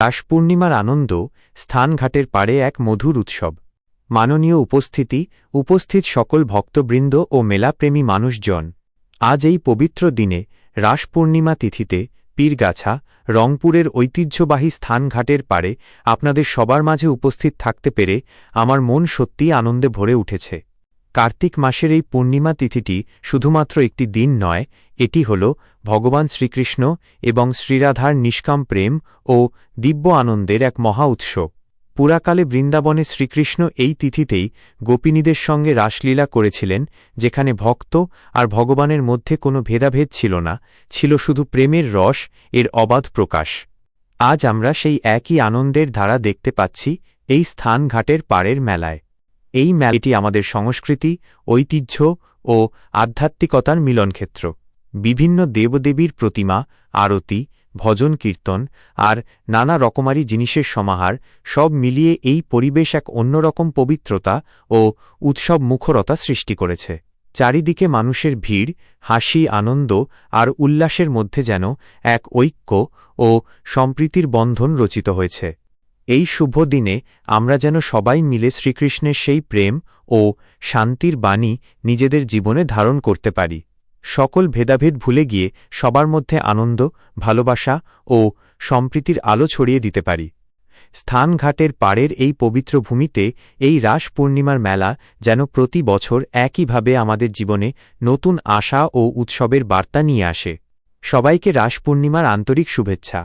রাস পূর্ণিমার আনন্দ স্থানঘাটের পাড়ে এক মধুর উৎসব। মাননীয় উপস্থিতি, উপস্থিত সকল ভক্তবৃন্দ ও মেলাপ্রেমী মানুষজন। আজ এই পবিত্র দিনে রাস পূর্ণিমা তিথিতে পীরগাছা, রংপুরের ঐতিহ্যবাহী স্থানঘাটের পাড়ে আপনাদের সবার মাঝে উপস্থিত থাকতে পেরে আমার মন সত্যিই আনন্দে ভরে উঠেছে। কার্তিক মাসের এই পূর্ণিমা তিথিটি শুধুমাত্র একটি দিন নয়, এটি হল ভগবান শ্রীকৃষ্ণ এবং শ্রীরাধার নিষ্কাম প্রেম ও দিব্য আনন্দের এক মহা উৎস পুরাকালে বৃন্দাবনে শ্রীকৃষ্ণ এই তিথিতেই গোপিনীদের সঙ্গে রাসলীলা করেছিলেন, যেখানে ভক্ত আর ভগবানের মধ্যে কোনো ভেদাভেদ ছিল না, ছিল শুধু প্রেমের রস, এর অবাধ প্রকাশ। আজ আমরা সেই একই আনন্দের ধারা দেখতে পাচ্ছি এই স্থানঘাটের পাড়ের মেলায়। এই মেলাটি আমাদের সংস্কৃতি, ঐতিহ্য ও আধ্যাত্মিকতার মিলনক্ষেত্র। বিভিন্ন দেবদেবীর প্রতিমা, আরতি, ভজন কীর্তন আর নানা রকমারি জিনিসের সমাহার সব মিলিয়ে এই পরিবেশ এক অন্যরকম পবিত্রতা ও উৎসব মুখরতা সৃষ্টি করেছে। চারিদিকে মানুষের ভিড়, হাসি, আনন্দ আর উল্লাসের মধ্যে যেন এক ঐক্য ও সম্প্রীতির বন্ধন রচিত হয়েছে। এই শুভ দিনে আমরা যেন সবাই মিলে শ্রীকৃষ্ণের সেই প্রেম ও শান্তির বাণী নিজেদের জীবনে ধারণ করতে পারি। সকল ভেদাভেদ ভুলে গিয়ে সবার মধ্যে আনন্দ, ভালোবাসা ও সম্প্রীতির আলো ছড়িয়ে দিতে পারি। স্থানঘাটের পাড়ের এই পবিত্র ভূমিতে এই রাস পূর্ণিমার মেলা যেন প্রতি বছর একইভাবে আমাদের জীবনে নতুন আশা ও উৎসবের বার্তা নিয়ে আসে। সবাইকে রাস পূর্ণিমার আন্তরিক শুভেচ্ছা।